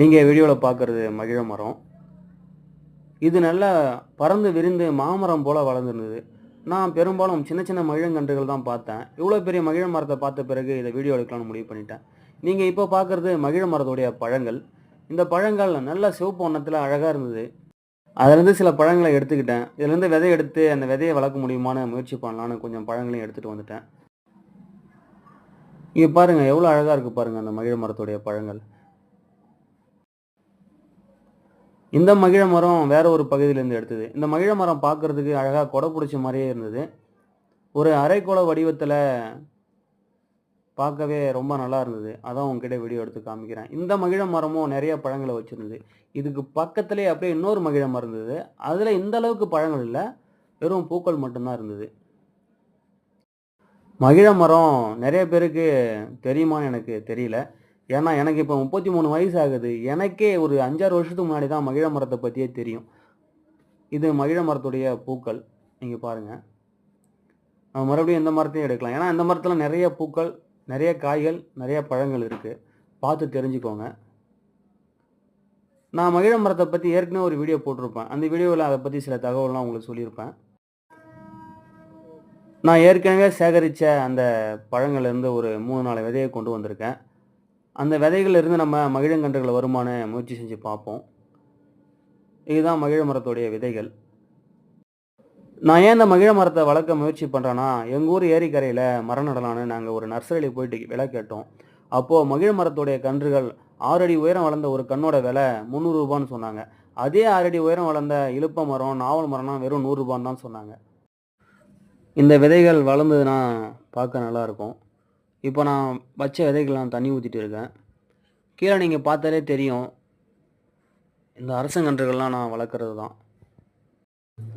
நீங்கள் வீடியோவில் பார்க்குறது மகிழ மரம். இது நல்லா பறந்து விரிந்து மாமரம் போல் வளர்ந்துருந்தது. நான் பெரும்பாலும் சின்ன சின்ன மகிழங்கன்றுகள் தான் பார்த்தேன். இவ்வளோ பெரிய மகிழ மரத்தை பார்த்த பிறகு இதை வீடியோ எடுக்கலாம்னு முடிவு பண்ணிட்டேன். நீங்கள் இப்போ பார்க்குறது மகிழ மரத்துடைய பழங்கள். இந்த பழங்கள் நல்ல சிவப்பு வண்ணத்தில் அழகாக இருந்தது. அதுலேருந்து சில பழங்களை எடுத்துக்கிட்டேன். இதுலேருந்து விதை எடுத்து அந்த விதையை வளர்க்க முடியுமான்னு முயற்சி பண்ணலான்னு கொஞ்சம் பழங்களையும் எடுத்துகிட்டு வந்துட்டேன். இங்கே பாருங்கள் எவ்வளோ அழகாக இருக்குது பாருங்கள் அந்த மகிழ மரத்துடைய பழங்கள். இந்த மகிழ மரம் வேற ஒரு பகுதியிலேருந்து எடுத்தது. இந்த மகிழ மரம் பார்க்கறதுக்கு அழகாக கொடை பிடிச்ச மாதிரியே இருந்தது. ஒரு அரைக்கோள வடிவத்தில் பார்க்கவே ரொம்ப நல்லா இருந்தது. அதான் உங்ககிட்ட வீடியோ எடுத்து காமிக்கிறேன். இந்த மகிழ மரமும் நிறைய பழங்களை வச்சுருந்தது. இதுக்கு பக்கத்துலேயே அப்படியே இன்னொரு மகிழ மரம் இருந்தது. அதில் இந்த அளவுக்கு பழங்கள் இல்லை. வெறும் பூக்கள் மட்டும்தான் இருந்தது. மகிழ மரம் நிறைய பேருக்கு தெரியுமான்னு எனக்கு தெரியல. ஏன்னா எனக்கு இப்போ முப்பத்தி மூணு வயசு ஆகுது எனக்கே ஒரு அஞ்சாறு வருஷத்துக்கு முன்னாடி தான் மகிழ மரத்தை பற்றியே தெரியும். இது மகிழ மரத்துடைய பூக்கள். நீங்கள் பாருங்கள் நம்ம மறுபடியும் இந்த மரத்தையும் எடுக்கலாம். ஏன்னா இந்த மரத்தில் நிறைய பூக்கள் நிறைய காய்கள் நிறைய பழங்கள் இருக்குது பார்த்து தெரிஞ்சுக்கோங்க. நான் மகிழ மரத்தை பற்றி ஏற்கனவே ஒரு வீடியோ போட்டிருப்பேன். அந்த வீடியோவில் அதை பற்றி சில தகவல்லாம் உங்களுக்கு சொல்லியிருப்பேன். நான் ஏற்கனவே சேகரித்த அந்த பழங்கள்லேருந்து ஒரு மூணு நாலு விதையை கொண்டு வந்திருக்கேன். அந்த விதைகள்லேருந்து நம்ம மகிழங்கன்றுகள் வருமான முயற்சி செஞ்சு பார்ப்போம். இதுதான் மகிழ மரத்துடைய விதைகள். நான் ஏன் இந்த மகிழ மரத்தை வளர்க்க முயற்சி பண்ணுறேன்னா எங்கள் ஊர் ஏரிக்கரையில் மரம் நடலான்னு நாங்கள் ஒரு நர்சரியில் போயிட்டு விலை கேட்டோம். அப்போது மகிழ மரத்துடைய கன்றுகள் ஆறடி உயரம் வளர்ந்த ஒரு கண்ணோட விலை முந்நூறுரூபான்னு சொன்னாங்க. அதே ஆறடி உயரம் வளர்ந்த இழுப்ப மரம் நாவல் மரம்னா வெறும் நூறுரூபான்னு தான் சொன்னாங்க. இந்த விதைகள் வளர்ந்ததுன்னா பார்க்க நல்லாயிருக்கும் இப்போ நான் வச்ச விதைகள்லாம் தண்ணி ஊற்றிட்டு இருக்கேன். கீழே நீங்கள் பார்த்தாலே தெரியும். இந்த அரசங்கன்றுகள்லாம் நான் வளர்க்குறது தான்.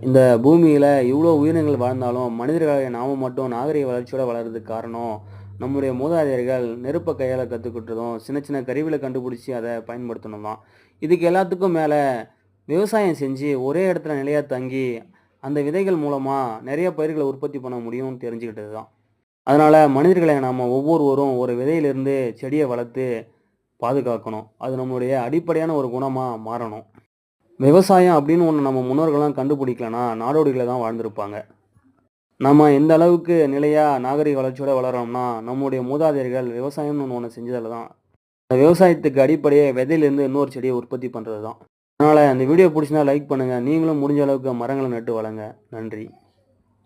இந்த பூமியில் இவ்வளோ உயிரினங்கள் வாழ்ந்தாலும் மனிதர்களாக நாம மட்டும் நாகரிக வளர்ச்சியோட வளர்றதுக்கு காரணம் நம்முடைய மூதாதையர்கள் நெருப்பை கையால் கற்றுக்கிட்டதும் சின்ன சின்ன கருவிகளை கண்டுபிடிச்சி அதை பயன்படுத்தணும் தான். இதுக்கு எல்லாத்துக்கும் மேலே விவசாயம் செஞ்சு ஒரே இடத்துல நிலையாக தங்கி அந்த விதைகள் மூலமாக நிறைய பயிர்களை உற்பத்தி பண்ண முடியும்னு தெரிஞ்சுக்கிட்டது தான். அதனால் மனிதர்களை நாம் ஒவ்வொருவரும் ஒரு விதையிலிருந்து செடியை வளர்த்து பாதுகாக்கணும். அது நம்மளுடைய அடிப்படையான ஒரு குணமாக மாறணும். விவசாயம் அப்படின்னு ஒன்று நம்ம முன்னோர்கள்லாம் கண்டுபிடிக்கலனா நாடோடிகளை தான் வாழ்ந்திருப்பாங்க. நம்ம எந்த அளவுக்கு நிலையாக நாகரிக வளர்ச்சியோட வளரோம்னா நம்முடைய மூதாதையர்கள் விவசாயம்னு ஒன்று ஒன்று செஞ்சதில் தான். அந்த விவசாயத்துக்கு அடிப்படையே விதையிலேருந்து இன்னொரு செடியை உற்பத்தி பண்ணுறது தான். அதனால் அந்த வீடியோ பிடிச்சினா லைக் பண்ணுங்கள் நீங்களும் முடிஞ்ச அளவுக்கு மரங்களை நட்டு வளங்க நன்றி.